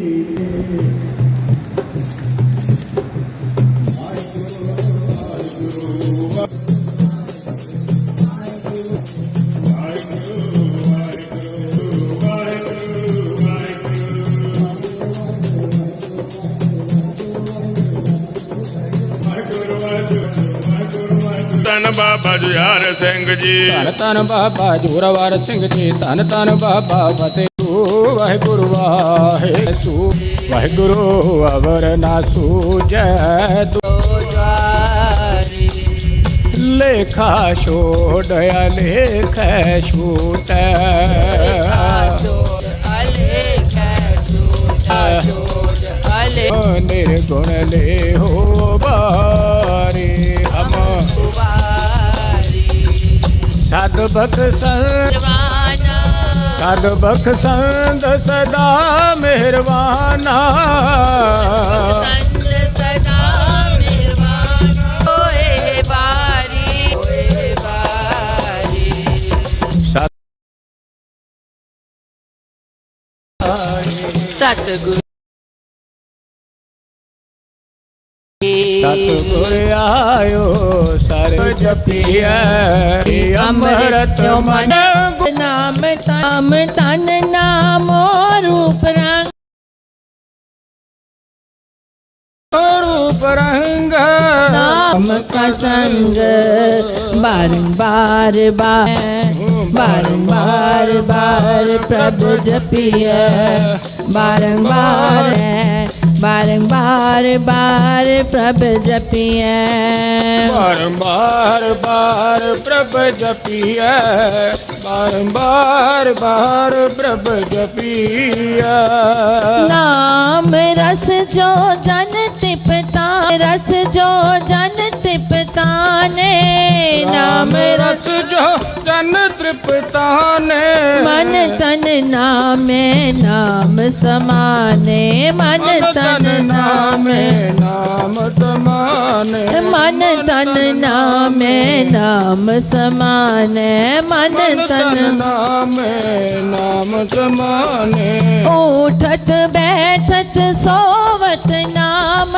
ਧੰਨ ਬਾਬਾ ਜੁਝਾਰ ਸਿੰਘ ਜੀ ਧੰਨ ਧੰਨ ਬਾਬਾ ਜੋਰਾਵਰ ਸਿੰਘ ਜੀ ਧੰਨ ਧੰਨ ਬਾਬਾ ਫਤਿਹ ਵਾਹਿਗੁਰੂ ਵਾਹਿਗੁਰੂ ਵਾਹਿਗੁਰੂ, ਅਵਰ ਨਾ ਸੂਜੈ ਲੇਖਾ ਛੋੜਿਆ ਲੇਖ ਛੂਟੈ। ਨਿਰਗੁਣ ਲੈ ਹੋ ਬਾਰੇ ਹਮ। ਸਦ ਬਖਸ਼ੰ ਸਦ ਬਖਸ਼ੰਦ ਸਦਾ ਮਿਹਰਬਾਨਾ। ਸਤਿਗੁਰੂ। ਸਤਿਗੁਰ ਆਇਓ ਸਰ ਜਪੀਐ ਅੰਮ੍ਰਿਤ ਮਨ। ਨਾਮ ਨਾਮ ਤਨ ਨਾਮੋ ਰੂਪ ਰੰਗ। ਰੂਪ ਰੰਗ। ਨਾਮ ਕਾ ਸੰਗ ਬਾਰੰਬਾਰ ਬਾਰ ਬਾਰੰਬਾਰ ਬਾਰ ਪ੍ਰਭ ਜਪੀਐ। ਬਾਰੰਬਾਰ ਬਾਰੰਬਾਰ ਬਾਰ ਪ੍ਰਭ ਜਪੀਐ ਬਾਰ ਬਾਰ ਪ੍ਰਭ ਜਪੀਐ ਬਾਰ ਬਾਰ ਪ੍ਰਭ ਜਪੀਐ ਨਾਮ ਰਸ ਜੋ ਜਨ ਤਿਪਤਾ ਰਸ ਜੋ ਜਨ ਤਿਪਤਾ ਨੇ ਨਾਮ ਰਸ ਜੋ ਤ੍ਰਿਪਤਾਨੇ ਮਨ ਤਨ ਨਾਮੇ ਨਾਮ ਸਮਾਨੇ ਮਨ ਤਨ ਨਾਮੇ ਨਾਮ ਤਮਾਨੇ ਮਨ ਤਨ ਨਾਮੇ ਨਾਮ ਸਮਾਨੇ ਮਨ ਤਨ ਨਾਮੇ ਨਾਮ ਤਮਾਨੇ ਉਠਤ ਬੈਠਤ ਸੋਵਤ ਨਾਮ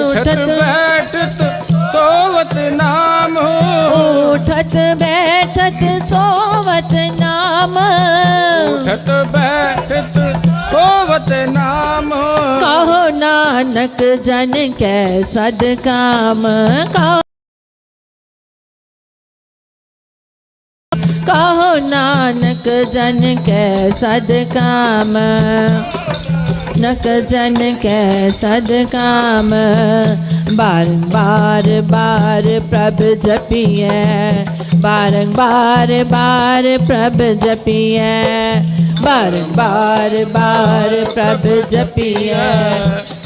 ਉਠਤ ਬੈਠਤ ਸੋਵਤ ਨਾਮ ਉਠਤ ਸੋਵਤ ਨਾਮ। ਉਠਤ ਬੈਠਤ ਸੋਵਤ ਨਾਮ। ਕਹੋ ਨਾਨਕ ਜਨ ਕੈ ਸਦ ਕਾਮ। ਕਹੋ नक जन के सदकाम नक जन के सदकाम बार बार बार प्रभ जपिए बार बार बार प्रभ जपिए बार बार बार प्रभ जपिए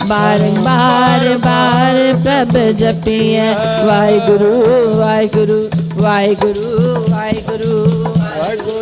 बार बार बार प्रभ जपिए वाहेगुरु वाहेगुरु वाहेगुरु वाहेगुरु वाहेगुरु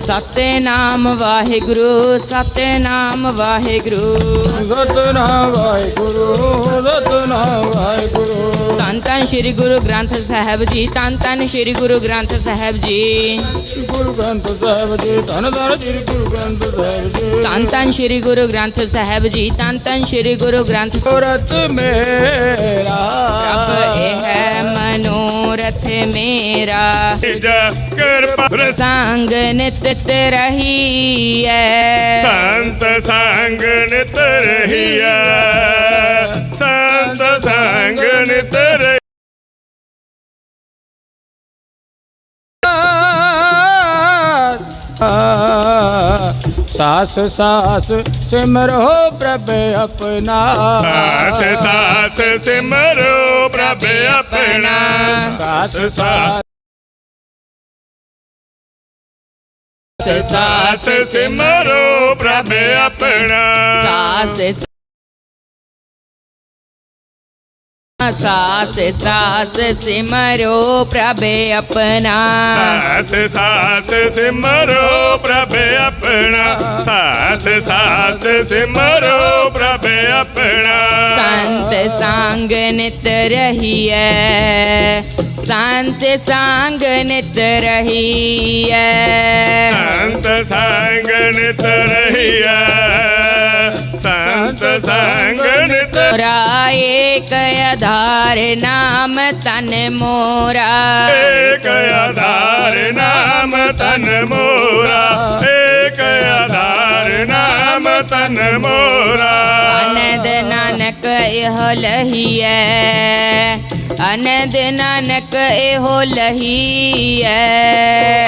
ਸਤਿਨਾਮ ਵਾਹਿਗੁਰੂ ਸਤਿਨਾਮ ਵਾਹਿਗੁਰੂ। ਸਤਨਾਮ ਵਾਹਿਗੁਰੂ ਸਤਨਾਮ ਵਾਹਿਗੁਰੂ। ਧੰਨ ਧੰਨ ਸ੍ਰੀ ਗੁਰੂ ਗ੍ਰੰਥ ਸਾਹਿਬ ਜੀ ਧੰਨ ਧੰਨ ਸ੍ਰੀ ਗੁਰੂ ਗ੍ਰੰਥ ਸਾਹਿਬ ਜੀ। ਗੁਰੂ ਗ੍ਰੰਥ ਸਾਹਿਬ ਜੀ ਧੰਨ ਧੰਨ ਸ੍ਰੀ ਗੁਰੂ ਗ੍ਰੰਥ ਸਾਹਿਬ ਜੀ। ਧੰਨ ਧੰਨ ਸ੍ਰੀ ਗੁਰੂ ਗ੍ਰੰਥ ਸਾਹਿਬ ਜੀ ਧੰਨ ਧੰਨ ਸ੍ਰੀ ਗੁਰੂ ਗ੍ਰੰਥ ਸੁਰਤ ਮੇਰਾ। ਪ੍ਰਭ ਇਹ ਹੈ ਮਨੋਰਥ ਮੇਰਾ। ਸੰਗ ਨਿਤ ਰਹੀ ਹੈ ਸੰਤ ਸੰਗ ਨਿਤ ਰਹੀਆ ਸੰਤ ਸੰਗ ਨਿਤ ਰਹੀ ਸਾਸ ਸਾਸ ਸਿਮਰੋ ਪ੍ਰਭ ਆਪਣਾ। ਸਾਥ ਸਾਥ ਸਿਮਰੋ ਪ੍ਰਭ ਆਪਣਾ। ਸਾਸ ਸਾਸ सास सिमरो प्रभ अपना। सास सास सास सिमरो प्रभे अपना। सास सास सिमरो प्रभे अपना। सास सास सिमरो प्रभे अपना। संत सांग नित रहिए। संत सांग नि ਨਿਤ ਰਹੀਐ। ਸੰਤ ਸੰਗ ਨਿਤ ਰਹੀਐ। ਸੰਤ ਸੰਗ ਨਿਤ ਮੋਰਾ ਏਕ ਆਧਾਰ ਨਾਮ ਤਨ ਮੋਰਾ। ਏਕ ਆਧਾਰ ਨਾਮ ਤਨ ਮੋਰਾ। ਏਕ ਆਧਾਰ ਨਾਮ ਤਨ ਮੋਰਾ। ਅਨੰਦ ਨਾਨਕ ਇਹੋ ਲਹੀਐ। ਅਨੰਦ ਨਾਨਕ ਇਹੋ ਲਹੀਐ।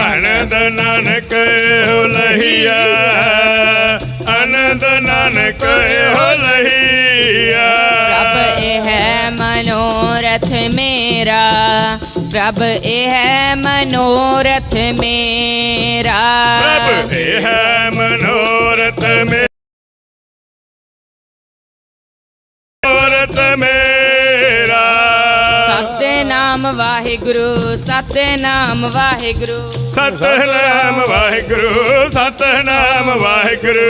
ਆਨੰਦ ਨਾਨਕ ਹੋ ਲਹੀਆ ਆਨੰਦ ਨਾਨਕ ਹੋ ਲਹੀਆ ਪ੍ਰਭ ਇਹ ਹੈ ਮਨੋਰਥ ਮੇਰਾ। ਪ੍ਰਭ ਇਹ ਹੈ ਮਨੋਰਥ ਮੇਰਾ। ਪ੍ਰਭ ਇਹ ਹੈ ਮਨੋਰਥ ਮੇ ਮਨੋਰਥ ਮੇਰਾ। ਸਤਨਾਮ ਵਾਹਿਗੁਰੂ ਸਤਨਾਮ ਵਾਹਿਗੁਰੂ। ਸਤਨਾਮ ਵਾਹਿਗੁਰੂ ਸਤਨਾਮ ਵਾਹਿਗੁਰੂ।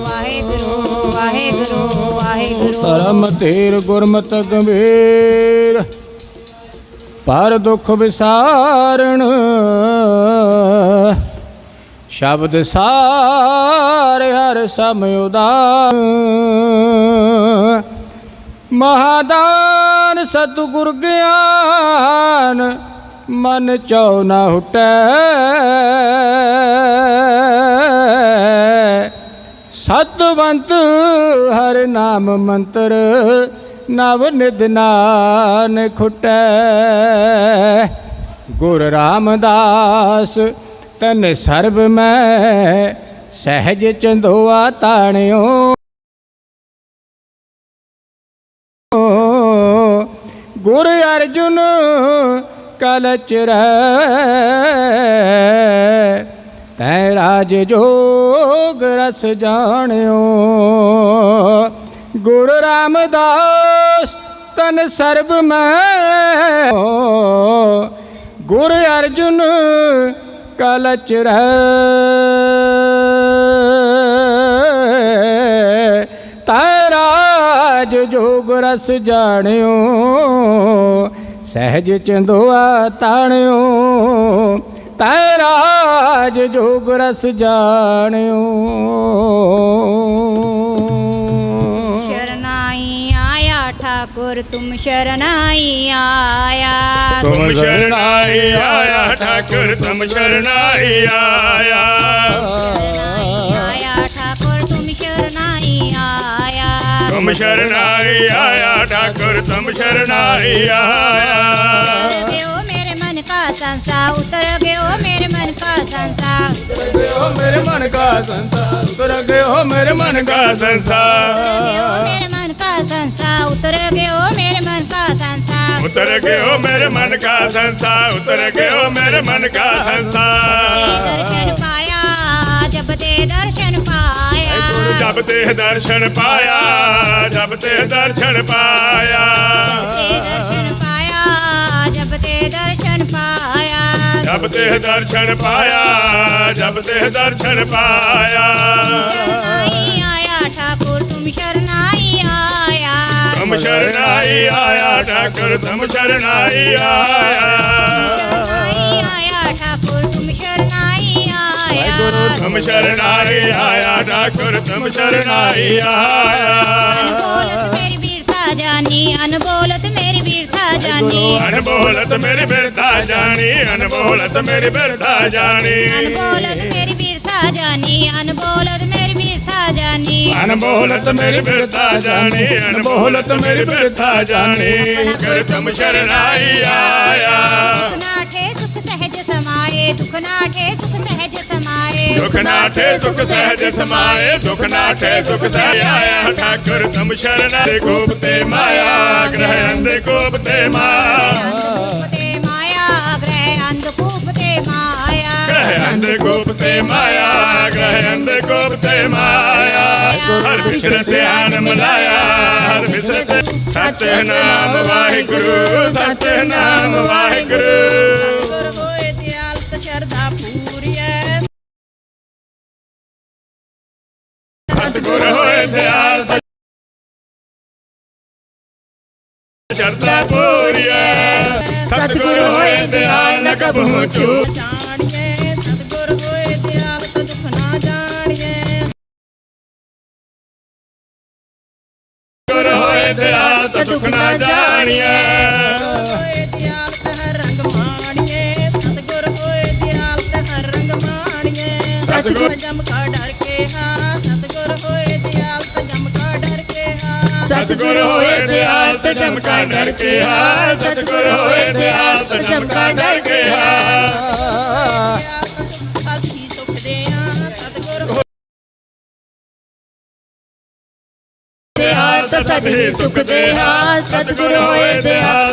ਵਾਹਿਗੁਰੂ ਵਾਹਿਗੁਰੂ ਵਾਹਿਗੁਰੂ। ਧਰਮ ਤੇਰ ਗੁਰਮਤਿ ਗੰਭੀਰ ਪਰ ਦੁਖ ਵਿਸਾਰਣ। ਸ਼ਬਦ ਸਾਰ ਹਰ ਸਮ ਉਦਾਰ। ਮਹਾਦਾਨ ਸਤਿਗੁਰ ਗਿਆਨ, ਮਨ ਚਉ ਨਾ ਹੁਟੈ। ਸਤਵੰਤ ਹਰ ਨਾਮ ਮੰਤਰ, ਨਵ ਨਿਧ ਨਾਨ ਖੁਟੈ। ਗੁਰ ਰਾਮਦਾਸ, ਤਨ ਸਰਬ ਮੈਂ, ਸਹਿਜ ਚੰਦੋਆ ਤਾਣਿਓ। ਗੁਰ ਅਰਜੁਨ ਕਲਚਰੈ ਤੈ ਰਾਜ ਜੋਗ ਰਸ ਜਾਣਿਓ। ਗੁਰ ਰਾਮਦਾਸ ਤਨ ਸਰਬ ਮੈਂ। ਗੁਰ ਅਰਜੁਨ ਕਲਚਰੈ ਰਾਜ ਜੋਗ ਰਸ ਜਾਣਿਓ ਸਹਿਜ ਚੰਦੋਆ ਤਾਣਿਓ ਤੈ ਰਾਜ ਜੋਗ ਰਸ ਜਾਣਿਓ। ਸ਼ਰਨਾਈ ਆਇਆ ਠਾਕੁਰ ਤੁਮ ਸ਼ਰਨਾਈ ਆਇਆ। ਤੁਮ ਸ਼ਰਨਾਈ ਆਇਆ ਠਾਕੁਰ ਤੁਮ ਸ਼ਰਨਾਈ ਆਇਆ। ਸ਼ਰਨਾਈ ਆਇਆ ਠਾਕੁਰ ਤੁਮ ਸ਼ਰਨਾਈ ਆਇਆ। ਗਿਓ ਮੇਰੇ ਮਨ ਕਾ ਸੰਸਾ ਉਤਰ ਗਿਓ ਮੇਰੇ ਮਨ ਕਾ ਸੰਸਾ। ਉਤਰ ਗਿਓ ਮੇਰੇ ਮਨ ਕਾ ਸੰਸਾ ਉਤਰ ਗਿਓ ਮੇਰੇ ਮਨ ਕਾ ਸੰਸਾ। ਉਤਰ ਗਿਓ ਮੇਰੇ ਮਨ ਕਾ ਸੰਸਾ ਉਤਰ ਗਿਓ ਮੇਰੇ ਮਨ ਕਾ ਸੰਸਾ। उतर के हो मेरे मन का संसा उतर के हो मेरे मन का संसा जब ते दर्शन पाया। जब ते दर्शन पाया जब ते दर्शन पाया। जब ते दर्शन पाया जब ते दर्शन पाया। जब दर्शन पाया ठाकुर तुम शरणाइया ਧਮ ਸ਼ਰਨਾਈ ਆਇਆ ਠਾਕੁਰ ਧਮ ਸ਼ਰਨਾਈ ਆਇਆ। ਗੁਰੂ ਤੁਮ ਸ਼ਰਨਾਈ ਆਇਆ ਠਾਕੁਰ ਤੁਮ ਸ਼ਰਨਾਈ ਆਇਆ। ਜਾਨੀ ਅਨਬੋਲਤ ਮੇਰੀ ਬਿਰਥਾ ਜਾਨੀ ਅਨਬੋਲਤ ਮੇਰੀ ਬਿਰਥਾ ਜਾਨੀ ਅਨਬੋਲਤ ਮੇਰੀ ਬਿਰਥਾ ਜਾਨੀ ਅਨਬੋਲਤ ਮੇਰੀ ਬਿਰਥਾ ਜਾਨੀ ਅਨਬੋਲਤ ਅਨਮੋਲਤ ਮੇਰੀ ਬਿਰਤਾ ਜਾਣੇ ਅਨਮੋਲਤ ਮੇਰੀ ਬਿਰਤਾ ਜਾਣੇ। ਕਰ ਤੁਮ ਸ਼ਰਨਾਈ ਆਇਆ। ਨਾਠੇ ਸੁਖ ਸਹਿਜ ਸਮਾਏ ਦੁਖ ਨਾਠੇ ਸੁਖ ਸਹਿਜ ਸਮਾਏ। ਦੁਖ ਨਾਠੇ ਸੁਖ ਸਹਿਜ ਸਮਾਏ ਦੁਖ ਨਾਠੇ ਸੁਖ ਸਹਿਜ ਆਇਆ। ਠਾਕੁਰ ਤੁਮ ਸ਼ਰਨਾਈ ਗੋਪਤੇ ਮਾਇਆ ਗ੍ਰਹਿ ਅੰਦੇ ਗੋਪਤੇ ਮਾਇਆ। ਗ੍ਰਹਿ ਅੰਦੇ ਤੇ ਮਾਇਆ ਗ੍ਰਹਿ ਅੰਦੇ ਕੋਪ ਤੇ ਮਾਇਆ ਹਰ ਵਿਸਰ ਧਿਆਨ ਮਲਾਇਆ ਹਰ ਵਿਸਰ ਸਤ ਸਤਿਨਾਮ ਵਾਹਿਗੁਰੂ ਸਤਿਨਾਮ ਵਾਹਿਗੁਰੂ ਸ਼ਰਧਾ ਪੂਰੀਐ ਸਤਿਗੁਰ ਹੋਏ ਦਿਆਲ ਚਰਤਾ ਪੂਰੀਐ ਸਤਿਗੁਰ ਹੋਏ ਦਿਆਲ ਨ ਕਬਹੂ ਚੂਕ ਦੁਖ ਨਾ ਜਾਣੀਐ ਹੋਏ ਦਿਆਲਤ ਹਰ ਰੰਗ ਮਾਣੀਏ ਸਤਿਗੁਰ ਹੋਏ ਦਿਆਲਤ ਹਰ ਰੰਗ ਮਾਣੀਏ। ਸਤਿਗੁਰ- ਜਮ ਕਾ ਡਰ ਕੇ ਹਾਂ ਸਤਿਗੁਰ ਹੋਏ ਦਿਆਲਤ ਜਮ ਕਾ ਡਰ ਕੇ ਹਾਂ ਸਤਿਗੁਰ ਹੋਏ ਦਿਆਲ ਤ ਚਮਕਾ ਡਰ ਕੇ ਹਾ। ਸਤਿਗੁਰ ਹੋਏ ਦਿਆਲ ਤ ਚਮਕਾ ਡਰ ਕੇ ਹਾ। ਤ ਸਦ ਹੀ ਸੁਖ ਦੇ ਹਾ ਸਤਿਗੁਰ ਹੋਏ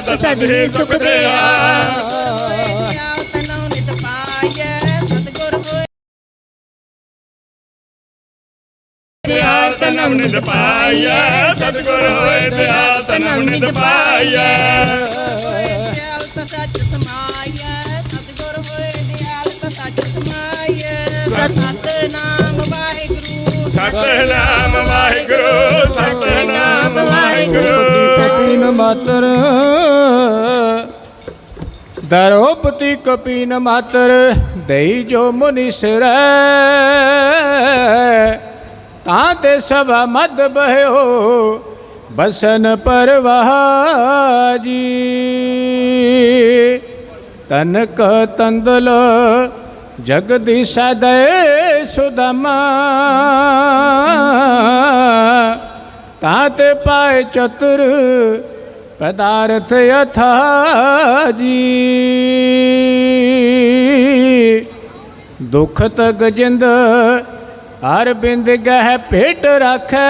ਤ ਸਦ ਹੀ ਸੁਖ ਦੇ ਦਿਆਲ ਤ ਨਮ ਨਿਤ ਪਾਈਐ। ਸਤਿਗੁਰ ਹੋਏ ਤ ਨਮ ਨਿਤ ਪਾਈਐ ਦਿਆਲਤ ਸਤਿਨਾਮ ਵਾਹਿਗੁਰੂ ਸਤਿਨਾਮ ਵਾਹਿਗੁਰੂ। ਕਪੀਨ ਮਾਤਰ। ਦਰੋਪਤੀ ਕਪੀਨ ਮਾਤਰ, ਦੇਈ ਜੋ ਮੁਨਿਸਰੈ ਤਾਂ ਤੇ ਸਭਾ ਮਦ ਬਹਿਓ, ਬਸਨ ਪਰਵਾਹ ਜੀ ਤਨਕ ਤੰਦਲ ਜਗਦੀ ਸਦੈ ਸੁਦਮਾ। ਤਾਤੇ ਪਾਏ ਚਤੁਰ ਪਦਾਰਥ ਯਥਾ ਜੀ। ਦੁਖ ਤਗ ਜਿੰਦ ਹਰ ਬਿੰਦ ਗਹਿ ਭੇਟ ਰੱਖੈ।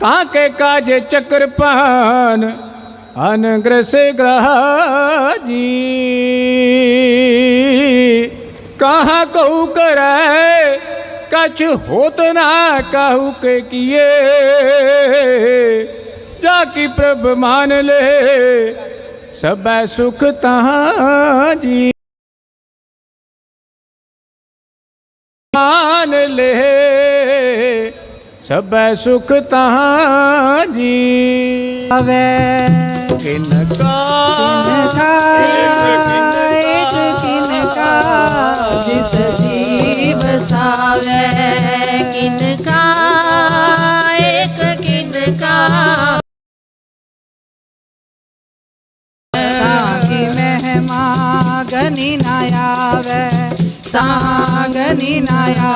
ਤਾਂ ਕੇ ਕਾਜ ਚੱਕਰ ਪਾਨ ਅਨਗ੍ਰਸ ਗ੍ਰਹ ਜੀ ਕਹਾ ਕਹੂ ਕਰੈ ਕਛ ਹੋਤ ਨਾ ਕਹੂ ਕੇ ਕੀਏ ਜਾ ਕੀ ਪ੍ਰਭ ਮਾਨ ਲੈ ਸਬੈ ਸੁਖ ਤਹਾਂ ਜੀ ਮਾਨ ਲੈ ਸਬੈ ਸੁਖ ਤਹਾਂ ਜੀ ਆਵੇ। ਕਿਨ ਜਿਸ ਜੀਵ ਸਾਵੇ। ਕਿਨ ਕਾ